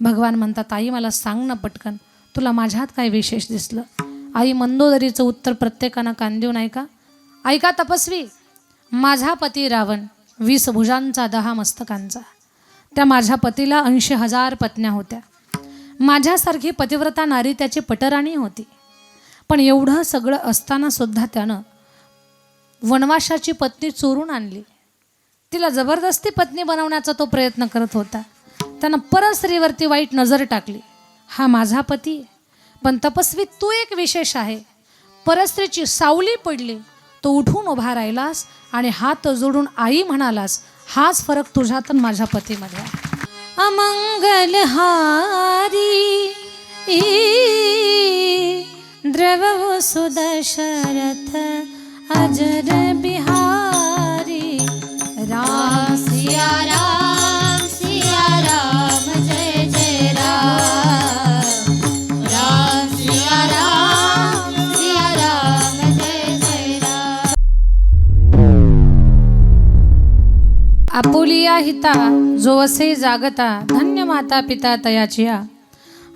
भगवान म्हणतात आई मला सांग ना पटकन तुला माझ्यात काय विशेष दिसलं? आई मंदोदरीचं उत्तर प्रत्येकानं कान देऊन ऐका ऐका तपस्वी माझा पती रावण वीस भुजांचा दहा मस्तकांचा. त्या माझ्या पतीला ऐंशी हजार पत्न्या होत्या. माझ्यासारखी पतिव्रता नारी त्याची पटराणी होती. पण एवढं सगळं असताना सुद्धा त्यानं वनवाशाची पत्नी चोरून आणली. तिला जबरदस्ती पत्नी बनवण्याचा तो प्रयत्न करत होता. त्यानं परस्त्रीवरती वाईट नजर टाकली. हा माझा पती पण तपस्वी तू एक विशेष आहे. परस्त्रीची सावली पडली. तो उठून उभा राहिलास आणि हात जोडून आई म्हणालास हाच फरक तुझ्यात माझ्या पतीमध्ये अमंगल हारी द्रव सुदशरथ अजर बिहारी रासिया रा आपुलिया जो असे जागता धन्य माता पिता तयाचिया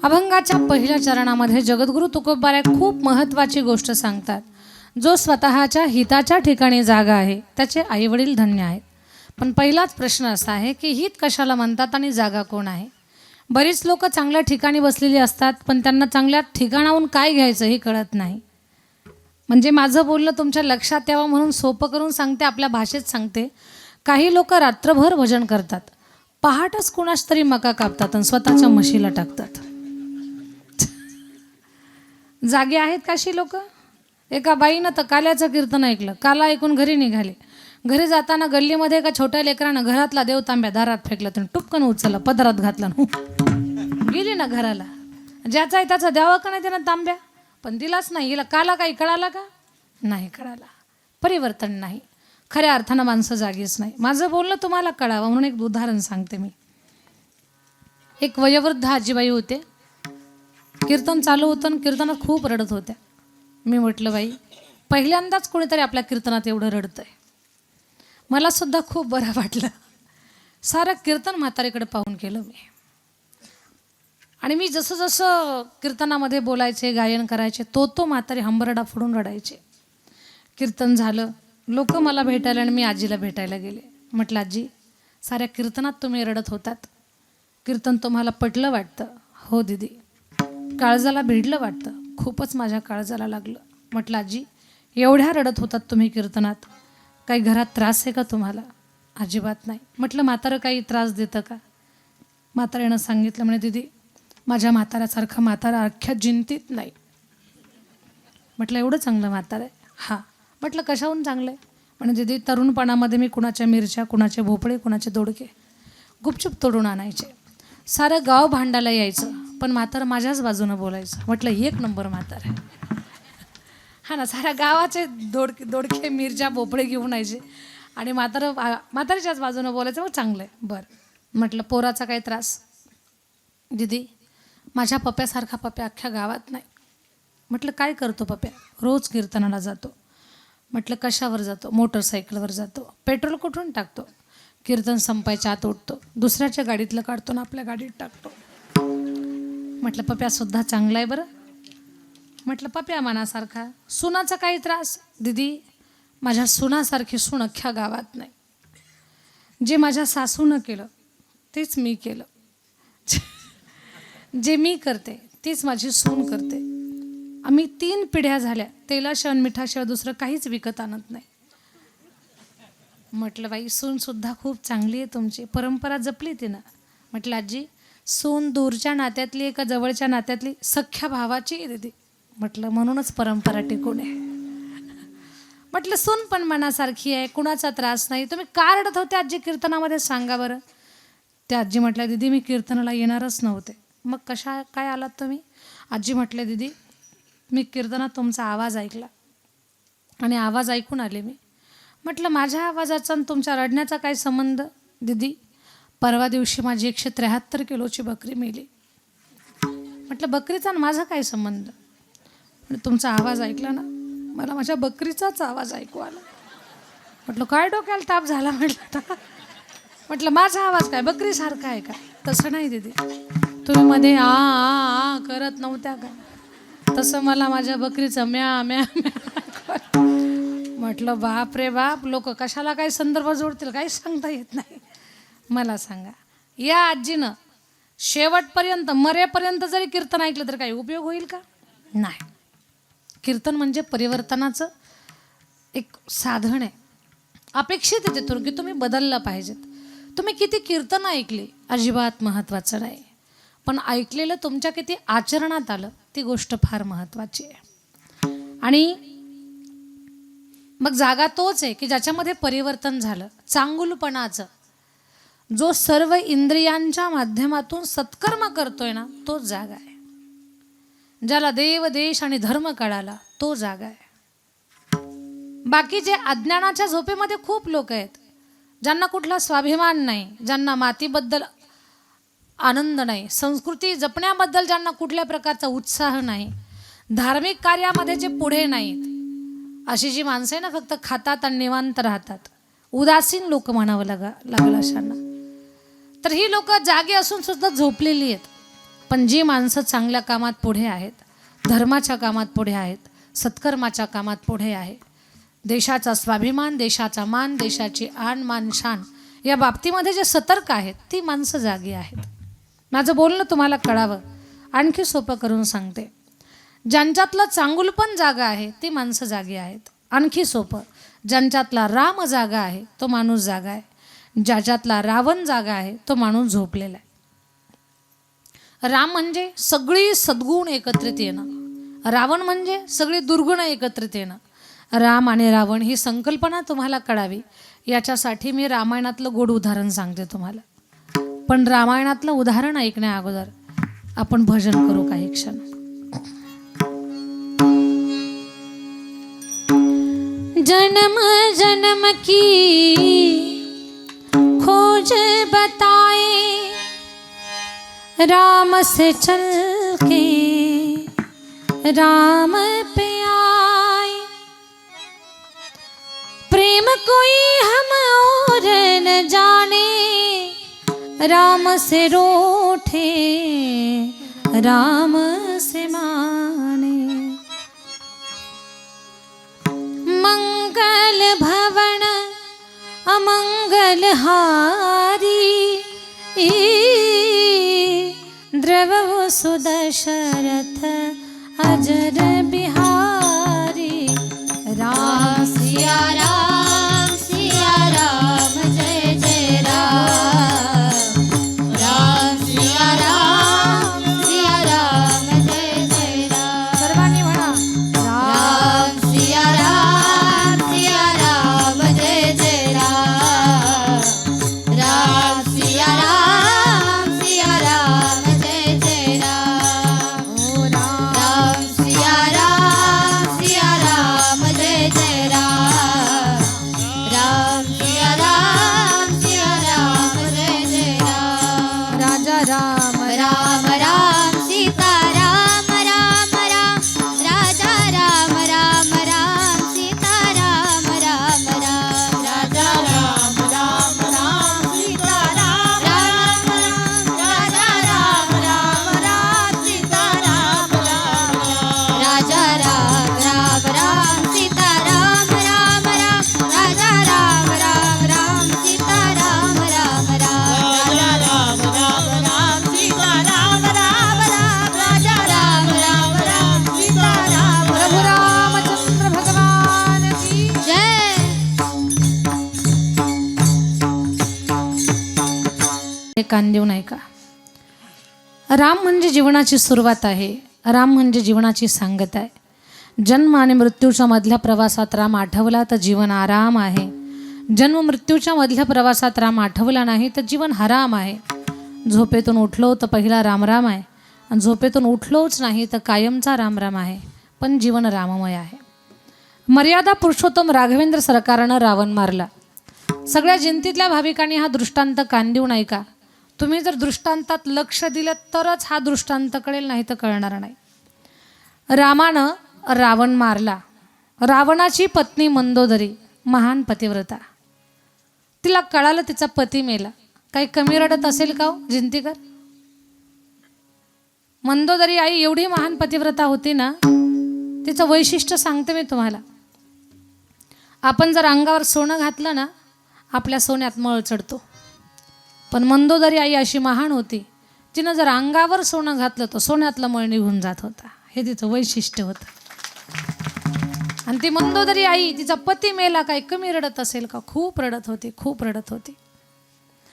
अभंगाच्या पहिल्या चरणामध्ये जगद्गुरू तुकोबाऱ्या खूप महत्त्वाची गोष्ट सांगतात. जो स्वतःच्या हिताच्या ठिकाणी जागा आहे त्याचे आईवडील धन्य आहेत. पण पहिलाच प्रश्न असा आहे की हित कशाला म्हणतात आणि जागा कोण आहे? बरीच लोक चांगल्या ठिकाणी बसलेली असतात पण त्यांना चांगल्या ठिकाणाहून काय घ्यायचं हे कळत नाही. म्हणजे माझं बोलणं तुमच्या लक्षात यावं म्हणून सोपं करून सांगते आपल्या भाषेत सांगते. काही लोक रात्रभर भजन करतात. पहाटच कुणाच तरी मका कापतात आणि स्वतःच्या म्हशीला टाकतात. जागे आहेत काशी लोक? एका बाईनं तर काल्याचं कीर्तन ऐकलं. काला ऐकून घरी निघाले. घरी जाताना गल्लीमध्ये एका छोट्या लेकरानं घरातला देव तांब्या दारात फेकला. तर टुपकन उचलला पदरात घातला गेली ना घराला. ज्याचा आहे त्याचा द्यावा का नाही त्यानं तांब्या? पण दिलाच नाही. हिला काला काही कळाला का? नाही कळाला. परिवर्तन नाही. खऱ्या अर्थानं माणसं जागीच नाही. माझं बोलणं तुम्हाला कळावं म्हणून एक उदाहरण सांगते मी. एक वयोवृद्ध आजीबाई होते. कीर्तन चालू होतं आणि कीर्तनात खूप रडत होत्या. मी म्हटलं बाई पहिल्यांदाच कोणीतरी आपल्या कीर्तनात एवढं रडतंय. मला सुद्धा खूप बरं वाटलं. सारं कीर्तन म्हातारीकडे पाहून केलं मी. आणि मी जसं जसं कीर्तनामध्ये बोलायचे गायन करायचे तो तो म्हातारी हंबरडा फोडून रडायचे. कीर्तन झालं. लोक मला भेटायला आणि मी आजीला भेटायला गेले. म्हटलं आजी साऱ्या कीर्तनात तुम्ही रडत होतात. कीर्तन तुम्हाला पटलं वाटतं? हो दिदी. काळजाला भिडलं वाटतं. खूपच माझ्या काळजाला लागलं. म्हटलं आजी एवढ्या रडत होतात तुम्ही कीर्तनात. काही घरात त्रास आहे का तुम्हाला? अजिबात नाही. म्हटलं म्हातारं काही त्रास देतं का? म्हाताऱ्यानं सांगितलं म्हणे दिदी माझ्या म्हाताऱ्यासारखं म्हातारा अख्ख्या जिंतीत नाही. म्हटलं एवढं चांगलं म्हातारं आहे. हां. म्हटलं कशाहून चांगलं आहे? म्हणजे दिदी तरुणपणामध्ये मी कुणाच्या मिरच्या कुणाचे भोपळे कुणाचे दोडके गुपचूप तोडून आणायचे. सारं गाव भांडायला यायचं पण म्हातार माझ्याच बाजूनं बोलायचं. म्हटलं एक नंबर म्हातार आहे. हा ना साऱ्या गावाचे दोडके दोडके मिरच्या भोपळे घेऊन यायचे. आणि म्हातार म्हातारीच्याच बाजूनं बोलायचं मग चांगलं आहे. बरं. म्हटलं पोराचा काही त्रास? दिदी माझ्या पप्यासारखा पप्या अख्ख्या गावात नाही. म्हटलं काय करतो पप्या? रोज कीर्तनाला जातो. म्हटलं कशावर जातो? मोटरसायकलवर जातो. पेट्रोल कुठून टाकतो? कीर्तन संपायच्या आत उठतो दुसऱ्याच्या गाडीतलं काढतो ना आपल्या गाडीत टाकतो. म्हटलं पप्यासुद्धा चांगला आहे बरं. म्हटलं पप्या मनासारखा. सुनाचा काही त्रास? दिदी माझ्या सुनासारखी सुन अख्ख्या गावात नाही. जे माझ्या सासूनं केलं तेच मी केलं. जे मी करते तीच माझी सून करते. आम्ही तीन पिढ्या झाल्या. तेलाशिवाय आणि मिठाशिवाय दुसरं काहीच विकत आणत नाही. म्हटलं बाई सून सुद्धा खूप चांगली आहे तुमची. परंपरा जपली तिनं म्हटलं आजी सून दूरच्या नात्यातली एका का जवळच्या नात्यातली सख्या भावाची आहे दीदी. म्हटलं म्हणूनच परंपरा टिकून आहे. म्हटलं सून पण मनासारखी आहे. कुणाचा त्रास नाही. तुम्ही का रडत होते आजी कीर्तनामध्ये सांगा बरं. त्या आजी म्हटल्या दिदी मी कीर्तनाला येणारच नव्हते. मग कशा काय आलात तुम्ही? आजी म्हटल्या दिदी मी कीर्तनात तुमचा आवाज ऐकला. आणि आवाज ऐकून आले मी. म्हटलं माझ्या आवाजाचा आणि तुमच्या रडण्याचा काय संबंध? दिदी परवा दिवशी माझी एकशे त्र्याहत्तर किलोची बकरी मेली. म्हटलं बकरीचा आणि माझा काय संबंध? तुमचा आवाज ऐकला ना? मला माझ्या बकरीचाच आवाज ऐकू आला. म्हटलं काय डोक्याला ताप झाला? म्हटलं म्हटलं माझा आवाज काय? बकरीसारखा आहे का? तसं नाही दिदी. तुम्ही मध्ये आ आ आ करत नव्हत्या का? तसं मला माझ्या बकरीचं म्या म्या म्या. म्हटलं बाप रे बाप लोक कशाला काही संदर्भ जोडतील? काही सांगता येत नाही. मला सांगा. या आजीनं शेवटपर्यंत मरेपर्यंत जरी कीर्तन ऐकलं तर काही उपयोग होईल का? नाही. कीर्तन म्हणजे परिवर्तनाचं एक साधन आहे. अपेक्षित आहे तिथून की तुम्ही बदललं पाहिजेत. तुम्ही किती कीर्तन ऐकली? अजिबात महत्त्वाचं नाही. पण ऐकलेलं तुमच्या किती आचरणात आलं ती गोष्ट फार महत्त्वाची आहे. आणि मग जागा तोच आहे की ज्याच्यामध्ये परिवर्तन झालं चांगुलपणाचं. जो सर्व इंद्रियांच्या माध्यमातून सत्कर्म करतोय ना तोच जागा आहे. ज्याला देव देश आणि धर्म कळाला तो जागा आहे. बाकी जे अज्ञानाच्या झोपेमध्ये खूप लोक आहेत ज्यांना कुठला स्वाभिमान नाही ज्यांना मातीबद्दल आनंद नाही. संस्कृती जपण्याबद्दल ज्यांना कुठल्या प्रकारचा उत्साह नाही धार्मिक कार्यामध्ये जे पुढे नाहीत अशी जी माणसं आहे ना फक्त खातात आणि निवांत राहतात. उदासीन लोक म्हणावं लागा लागलं अशांना. तर ही लोक जागे असून सुद्धा झोपलेली आहेत. पण जी माणसं चांगल्या कामात पुढे आहेत धर्माच्या कामात पुढे आहेत सत्कर्माच्या कामात पुढे आहे देशाचा स्वाभिमान देशाचा मान देशाची आण मान शान या बाबतीमध्ये जे सतर्क आहेत ती माणसं जागी आहेत. माझं बोलणं तुम्हाला कळावं. आणखी सोपं करून सांगते. ज्यांच्यातलं चांगुल पण जागा आहे ती माणसं जागी आहेत. आणखी सोपं ज्यांच्यातला राम जागा आहे तो माणूस जागा आहे. ज्याच्यातला रावण जागा आहे तो माणूस झोपलेला आहे. राम म्हणजे सगळी सद्गुण एकत्रित येणं. रावण म्हणजे सगळी दुर्गुण एकत्रित येणं. राम आणि रावण ही संकल्पना तुम्हाला कळावी. याच्यासाठी मी रामायणातलं गोड उदाहरण सांगते तुम्हाला. पण रामायणातलं उदाहरण ऐकण्या अगोदर आपण भजन करू काही क्षण. जन्म जन्म की खोज बताए राम से चल के राम पे आए। प्रेम कोई हम राम से रोठे राम से माने। मंगल भवन अमंगल हारी द्रव सुदशरथ अजर बिहारी। राम सिया राम कान देऊ नाही का? राम म्हणजे जीवनाची सुरुवात आहे. राम म्हणजे जीवनाची सांगत आहे. जन्म आणि मृत्यूच्या मधल्या प्रवासात राम आठवला तर जीवन आराम आहे. जन्म मृत्यूच्या मधल्या प्रवासात राम आठवला नाही तर जीवन हराम आहे. झोपेतून उठलो तर पहिला रामराम आहे. आणि झोपेतून उठलोच नाही तर कायमचा रामराम आहे. पण जीवन राममय आहे. मर्यादा पुरुषोत्तम राघवेंद्र सरकारनं रावण मारला. सगळ्या जिंतीतल्या भाविकांनी हा दृष्टांत कान देऊ तुम्ही जर दृष्टांतात लक्ष दिलं तरच हा दृष्टांत कळेल नाही तर कळणार नाही. रामानं रावण मारला. रावणाची पत्नी मंदोदरी महान पतिव्रता. तिला कळालं तिचा पती मेला. काही कमी रडत असेल का हो जिंतीकर? मंदोदरी आई एवढी महान पतिव्रता होती ना तिचं वैशिष्ट्य सांगते मी तुम्हाला. आपण जर अंगावर सोनं घातलं ना आपल्या सोन्यात मळ चढतो. पण मंदोदरी आई अशी महान होती तिनं जर अंगावर सोनं घातलं तर सोन्यातलं मळ निघून जात होता. हे तिचं वैशिष्ट्य होतं. आणि ती मंदोदरी आई तिचा पती मेला काय कमी रडत असेल का? खूप रडत होती खूप रडत होती.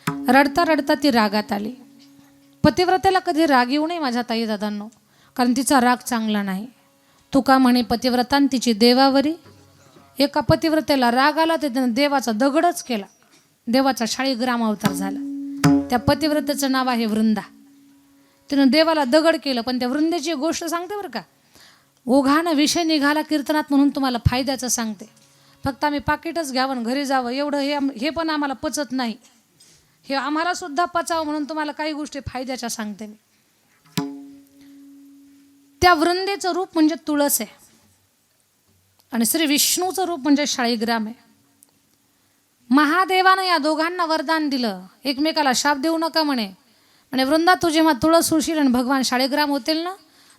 रडता रडता ती रागात आली. पतिव्रतेला कधी राग येऊ नये माझ्या ताई दादांनो कारण तिचा राग चांगला नाही. तुका म्हणे पतिव्रतान तिची देवावरी. एका पतिव्रतेला राग आला तर त्यानं देवाचा दगडच केला. देवाचा शाळी अवतार झाला. त्या पतिव्रताचं नाव आहे वृंदा. तिनं देवाला दगड केलं पण त्या वृंदेची एक गोष्ट सांगते बरं का? ओघानं विषय निघाला कीर्तनात म्हणून तुम्हाला फायद्याचं सांगते. फक्त आम्ही पाकिटच घ्यावं आणि घरी जावं. एवढं हे हे पण आम्हाला पचत नाही. हे आम्हाला सुद्धा पचावं म्हणून तुम्हाला काही गोष्टी फायद्याच्या सांगते मी. त्या वृंदेचं रूप म्हणजे तुळस आहे. आणि श्री विष्णूचं रूप म्हणजे शाळीग्राम आहे. महादेवानं या दोघांना वरदान दिलं. एकमेकाला शाप देऊ नका म्हणे. म्हणे वृंदा तू जेव्हा तुळस उशील आणि भगवान शाळेग्राम होतील ना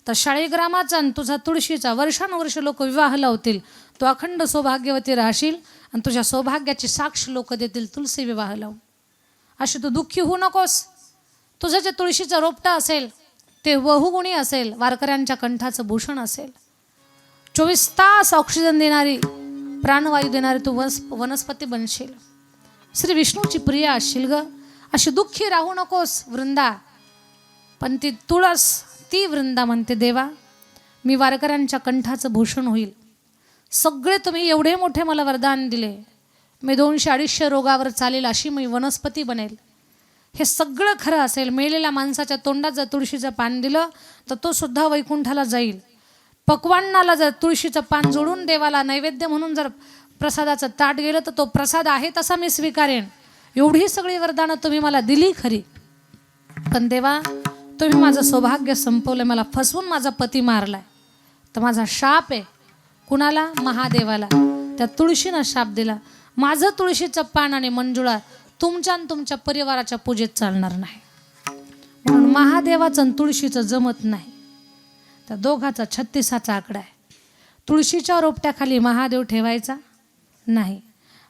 तर शाळीग्रामाचा आणि तुझा तुळशीचा वर्षानुवर्ष लोक विवाह लावतील. तू अखंड सौभाग्यवती राहशील आणि तुझ्या सौभाग्याची साक्ष लोक देतील तुलसी विवाह लावून. अशी तू दुःखी होऊ नकोस. तुझं जे तुळशीचं रोपटं असेल ते बहुगुणी असेल वारकऱ्यांच्या कंठाचं भूषण असेल. चोवीस तास ऑक्सिजन देणारी प्राणवायू देणारी तू वनस वनस्पती बनशील. श्री विष्णूची प्रिया असशील ग. अशी दुःखी राहू नकोस वृंदा. पण ती तुळस ती वृंदा म्हणते देवा. मी वारकऱ्यांच्या कंठाचं भूषण होईल. सगळे तुम्ही एवढे मोठे मला वरदान दिले. मी दोनशे अडीचशे रोगावर चालेल अशी मी वनस्पती बनेल. हे सगळं खरं असेल. मेलेल्या माणसाच्या तोंडात जर तुळशीचं पान दिलं तर तो सुद्धा वैकुंठाला जाईल. पकवानाला जर तुळशीचं पान जोडून देवाला नैवेद्य म्हणून जर प्रसादाचं ताट गेलं तर तो प्रसाद आहे तसा मी स्वीकारेन. एवढी सगळी वरदानं तुम्ही मला दिली खरी. पण देवा तुम्ही माझं सौभाग्य संपवलं मला फसवून माझा पती मारलाय. तर माझा शाप आहे कुणाला? महादेवाला. त्या तुळशीनं शाप दिला. माझं तुळशीचं पान आणि मंजुळा तुमच्या आणि तुमच्या परिवाराच्या पूजेत चालणार नाही. म्हणून महादेवाचं आणि तुळशीचं जमत नाही. त्या दोघाचा छत्तीसाचा आकडा आहे. तुळशीच्या रोपट्याखाली महादेव ठेवायचा? नाही.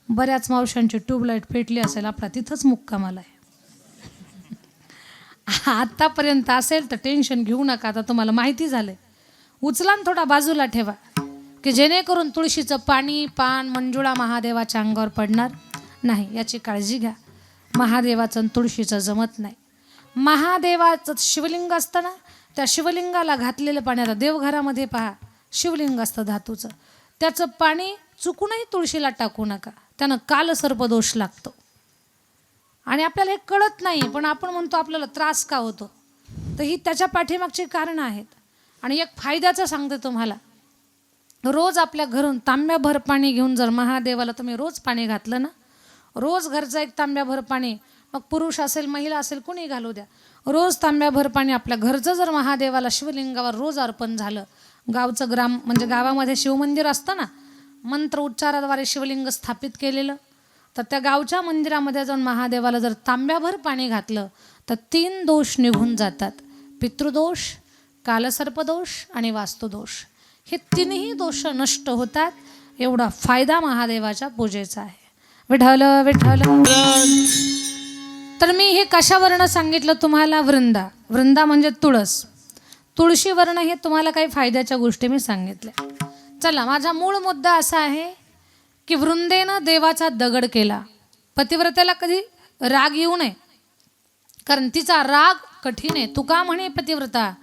बऱ्याच मावशांची ट्यूबलाईट पेटली असेल आपला तिथंच मुक्कामाला आहे. आत्तापर्यंत असेल तर टेन्शन घेऊ नका आता तुम्हाला माहिती झालंय. उचला थोडा बाजूला ठेवा की जेणेकरून तुळशीचं पाणी पान मंजुळा महादेवाच्या अंगावर पडणार नाही. याची काळजी घ्या. महादेवाचं आणि तुळशीचं जमत नाही. महादेवाचं शिवलिंग असतं ना त्या शिवलिंगाला घातलेलं पाणी आता देवघरामध्ये पहा शिवलिंग असतं धातूचं. त्याचं पाणी चुकूनही तुळशीला टाकू नका. त्यानं कालसर्पदोष लागतो. आणि आपल्याला हे कळत नाही पण आपण म्हणतो आपल्याला त्रास का होतो? तर ही त्याच्या पाठीमागची कारणं आहेत. आणि एक फायद्याचं सांगते तुम्हाला. रोज आपल्या घरून तांब्याभर पाणी घेऊन जर महादेवाला तुम्ही रोज पाणी घातलं ना रोज घरचं एक तांब्याभर पाणी मग पुरुष असेल महिला असेल कुणी घालू द्या. रोज तांब्याभर पाणी आपल्या घरचं जर महादेवाला शिवलिंगावर रोज अर्पण झालं गावचं ग्राम म्हणजे गावामध्ये शिवमंदिर असतं ना मंत्र उच्चाराद्वारे शिवलिंग स्थापित केलेलं तर त्या गावच्या मंदिरामध्ये जाऊन महादेवाला जर तांब्याभर पाणी घातलं तर तीन दोष निघून जातात. पितृदोष कालसर्पदोष आणि वास्तुदोष. हे तिन्ही दोष नष्ट होतात. एवढा फायदा महादेवाच्या पूजेचा आहे. विठ्ठल विठ्ठल. तर मी हे कशावरनं सांगितलं तुम्हाला? वृंदा. वृंदा म्हणजे तुळस. तुळशी वर्ण हे तुम्हाला काही फायद्याच्या गोष्टी मी सांगितल्या. चला माझा मूळ मुद्दा असा आहे की वृंदेनं देवाचा दगड केला. पतिव्रतेला कधी राग येऊ नये. कारण तिचा राग कठीण आहे. तुका म्हणे पतिव्रता?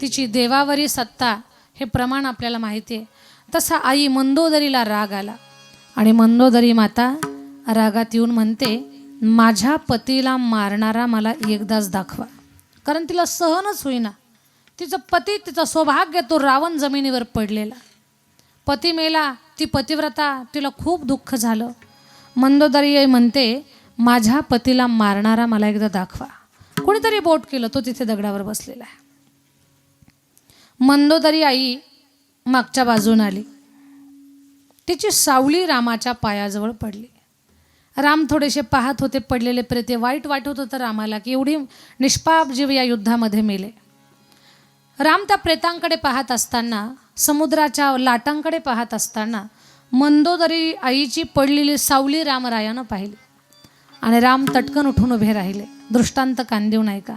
तिची देवावरी सत्ता हे प्रमाण आपल्याला माहिती आहे. तसा आई मंदोदरीला राग आला. आणि मंदोदरी माता रागात येऊन म्हणते माझ्या पतीला मारणारा मला एकदाच दाखवा. कारण तिला सहनच होईना. तिचं पती तिचा सौभाग्य तो रावण जमिनीवर पडलेला. पती मेला ती पतिव्रता तिला खूप दुःख झालं. मंदोदरी आई म्हणते माझ्या पतीला मारणारा मला एकदा दाखवा. कोणीतरी बोट केलं तो तिथे दगडावर बसलेला आहे. मंदोदरी आई मागच्या बाजून आली. तिची सावली रामाच्या पायाजवळ पडली. राम थोडेसे पाहत होते पडलेले प्रेते वाईट वाटत होतं रामाला की एवढी निष्पाप जीव या युद्धामध्ये मेले. राम त्या प्रेतांकडे पाहत असताना समुद्राच्या लाटांकडे पाहत असताना मंदोदरी आईची पडलेली सावली रामरायानं पाहिली. आणि राम तटकन उठून उभे राहिले. दृष्टांत कांदेऊ नाही का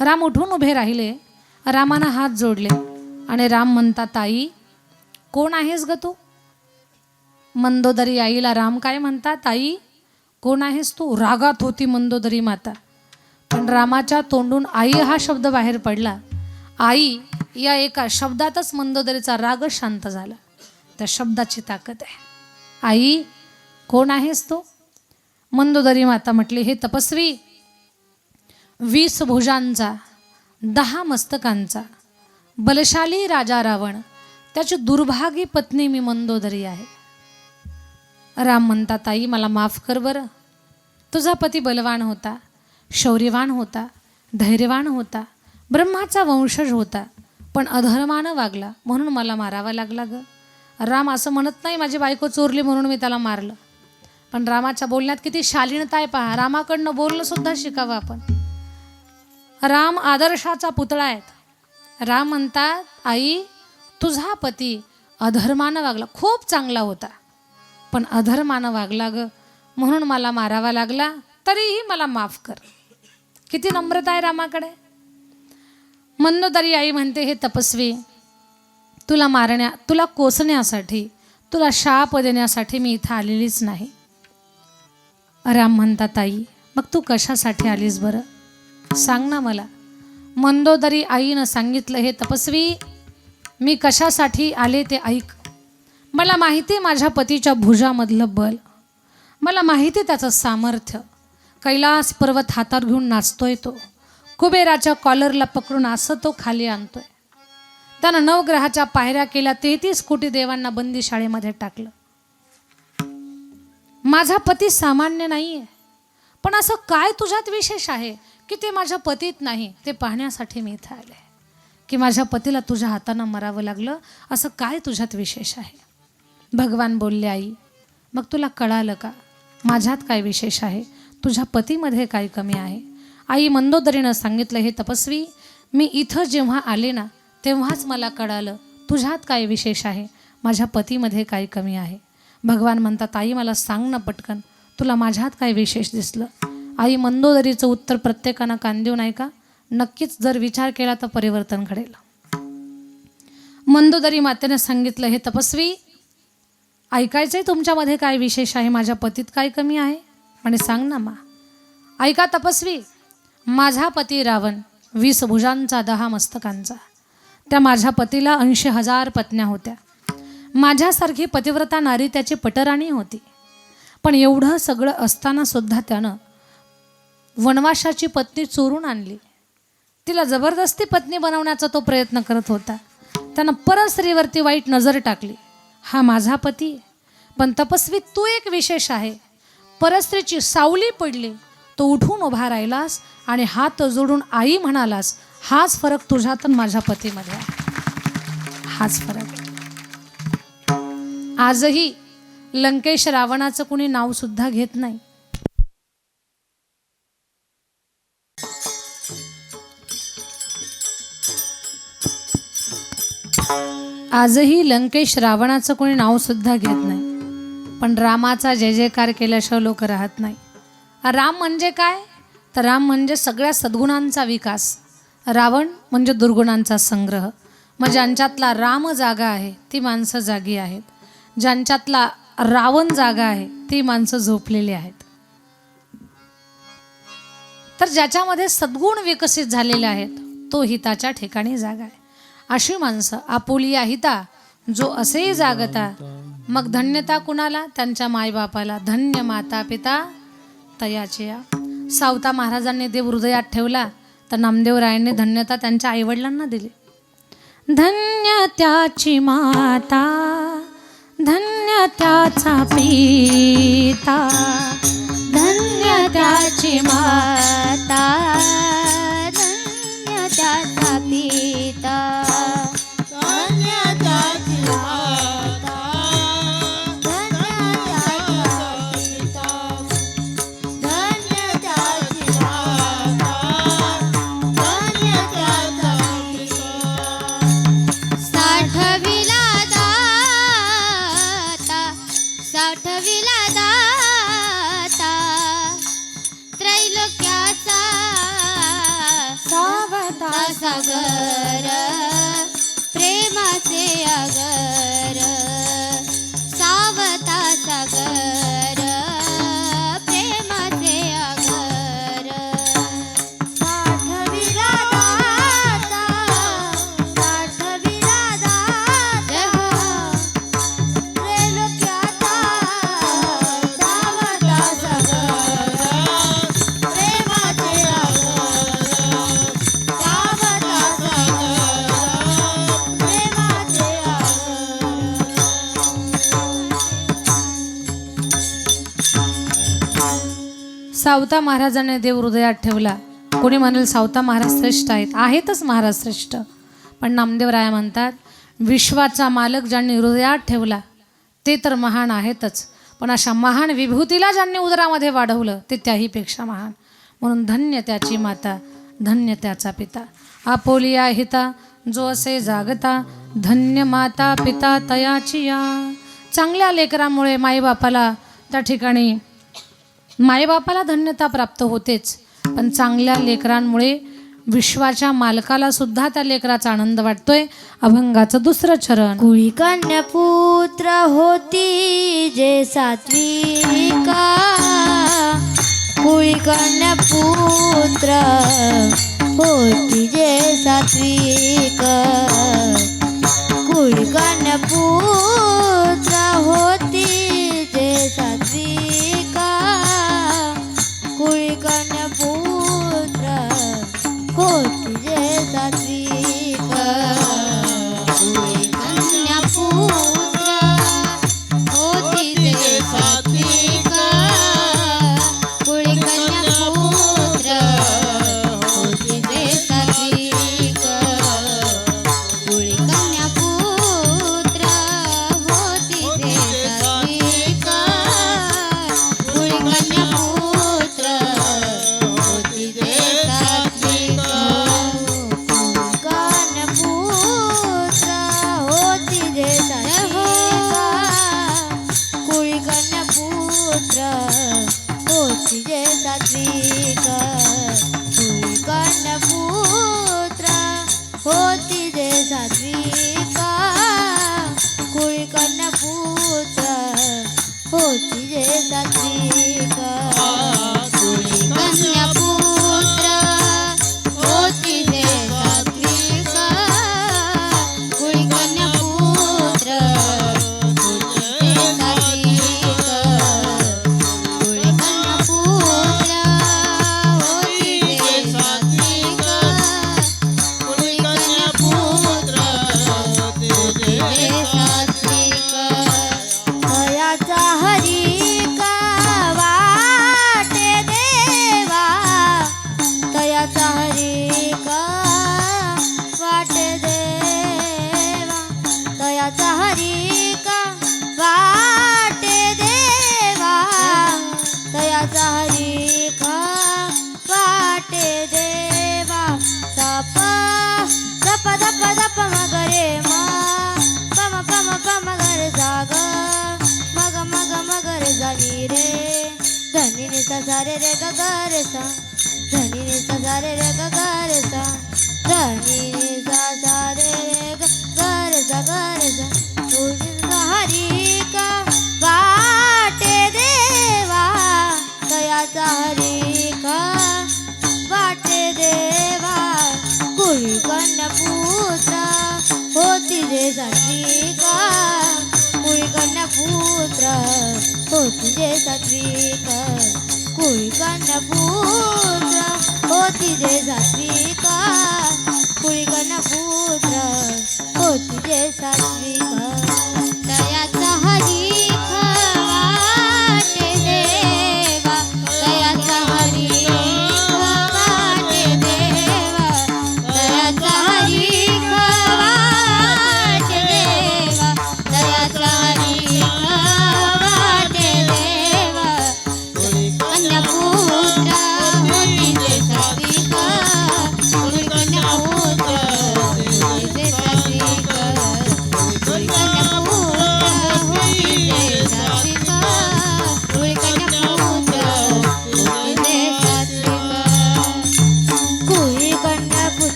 राम उठून उभे राहिले रामानं हात जोडले. आणि राम म्हणतात आई कोण आहेस ग तू? मंदोदरी आईला राम काय म्हणतात आई कोण आहेस तू? रागात होती मंदोदरी माता. पण रामाच्या तोंडून आई हा शब्द बाहेर पडला. आई या एका शब्दातच मंदोदरीचा राग शांत झाला. त्या शब्दाची ताकद आहे. आई कोण आहेस तू? मंदोदरी माता म्हटली हे तपस्वी वीस भुजांचा दहा मस्तकांचा बलशाली राजा रावण त्याची दुर्भागी पत्नी मी मंदोदरी आहे. राम म्हणतात ताई मला माफ कर बरं. तुझा पती बलवान होता शौर्यवान होता धैर्यवान होता ब्रह्माचा वंशज होता पण अधर्मानं वागला म्हणून मला मारावा लागला ग. राम असं म्हणत नाही माझी बायको चोरली म्हणून मी त्याला मारलं. पण रामाच्या बोलण्यात किती शालीनता आहे पहा. रामाकडनं बोलणं सुद्धा शिकावं आपण. राम आदर्शाचा पुतळा आहेत राम म्हणतात आई तुझा पती अधर्मानं वागला खूप चांगला होता. पण अधर्मानं वागला ग. म्हणून मला मारावा लागला तरीही मला माफ कर. किती नम्रता आहे रामाकडे. मंदोदरी आई म्हणते हे तपस्वी तुला मारण्या तुला कोसण्यासाठी तुला शाप देण्यासाठी मी इथं आलेलीच नाही. राम म्हणतात आई मग तू कशासाठी आलीस बरं? सांग ना मला. मंदोदरी आईनं सांगितलं हे तपस्वी मी कशासाठी आले ते ऐक. मला माहिती आहे माझ्या पतीच्या भुजामधलं बल. मला माहिती आहे त्याचं सामर्थ्य. कैलास पर्वत हातात घेऊन नाचतोय तो. कुबेराच्या कॉलरला पकडून असं तो खाली आणतोय. त्यानं नवग्रहाच्या पायऱ्या केल्या तेहतीस कोटी देवांना बंदी शाळेमध्ये टाकलं. माझा पती सामान्य नाही आहे पण असं काय तुझ्यात विशेष आहे की ते माझ्या पतीत नाही ते पाहण्यासाठी मी इथं आले. की माझ्या पतीला तुझ्या हातानं मरावं लागलं असं काय तुझ्यात विशेष आहे? भगवान बोलले आई मग तुला कळालं का? माझ्यात काय विशेष आहे? तुझ्या पतीमध्ये काय कमी आहे? आई मंदोदरीनं सांगितलं हे तपस्वी मी इथं जेव्हा आले ना तेव्हाच मला कळालं तुझ्यात काय विशेष आहे? माझ्या पतीमध्ये काय कमी आहे? भगवान म्हणतात आई मला सांग ना पटकन तुला माझ्यात काय विशेष दिसलं? आई मंदोदरीचं उत्तर प्रत्येकानं कान देऊ नाही का? नक्कीच जर विचार केला तर परिवर्तन घडेल. मंदोदरी मातेनं सांगितलं हे तपस्वी ऐकायचंय तुमच्यामध्ये काय विशेष आहे? माझ्या पतीत काय कमी आहे? आणि सांग ना मा. ऐका तपस्वी. माझा पती रावण वीस भुजांचा दहा मस्तकांचा. त्या माझ्या पतीला ऐंशी हजार पत्न्या होत्या. माझ्यासारखी पतिव्रता नारी त्याची पटराणी होती. पण एवढं सगळं असताना सुद्धा त्यानं वनवासाची पत्नी चोरून आणली. तिला जबरदस्ती पत्नी बनवण्याचा तो प्रयत्न करत होता. त्यानं परस्त्रीवरती वाईट नजर टाकली. हा माझा पती पण तपस्वी तू एक विशेष आहे. परस्त्रीची सावली पडली तो उठून उभा राहिलास आणि हात जोडून आई म्हणालास हाच फरक तुझ्यात तर माझ्या पतीमध्ये हाच फरक आजही लंकेश रावणाचं कुणी नावसुद्धा घेत नाही. आजही लंकेश रावणाचं कोणी नावसुद्धा घेत नाही. पण रामाचा जय जयकार केल्याशिवाय लोक राहत नाही. राम म्हणजे काय? तर राम म्हणजे सगळ्या सद्गुणांचा विकास. रावण म्हणजे दुर्गुणांचा संग्रह. मग ज्यांच्यातला राम जागा आहे ती माणसं जागी आहेत. ज्यांच्यातला रावण जागा आहे ती माणसं झोपलेली आहेत. तर ज्याच्यामध्ये सद्गुण विकसित झालेले आहेत तो हिताच्या ठिकाणी जागा आहे. अशी माणसं आपुली आहिता जो असेही जागता. मग धन्यता कुणाला? त्यांच्या मायबापाला. धन्य माता पिता तयाचिया सावता महाराजांनी देव हृदयात ठेवला तर नामदेवरायांनी धन्यता त्यांच्या आईवडिलांना दिली. धन्य त्याची माता धन्य त्याचा पिता धन्य त्याची माता. पाठविला दाता त्रैलोक्याचा सावता सगळ सावता महाराजांनी देव हृदयात ठेवला. कोणी म्हणेल सावता महाराज श्रेष्ठ आहेत. आहेतच महाराज श्रेष्ठ. पण नामदेवराया म्हणतात विश्वाचा मालक ज्यांनी हृदयात ठेवला ते तर महान आहेतच. पण अशा महान विभूतीला ज्यांनी उदरामध्ये वाढवलं ते त्याहीपेक्षा महान. म्हणून धन्य त्याची माता धन्य त्याचा पिता. आपोली हिता जो असे जागता धन्य माता पिता तयाची या चांगल्या लेकरामुळे माईबापाला त्या ठिकाणी मायबापाला धन्यता प्राप्त होतेच पण चांगल्या लेकरांमुळे विश्वाच्या मालकाला सुद्धा त्या लेकराचा आनंद वाटतोय. अभंगाचं दुसरं चरण. कुळी कन्यापुत्र होती जे सात्विका कुळी कन्यापुत्र होती जे सात्विका कुळी कन्यापुत्र सात्विक कुळी कन्यापुत्र होती जे सात्विका कुळी कन्यापुत्र होती जे सात्विक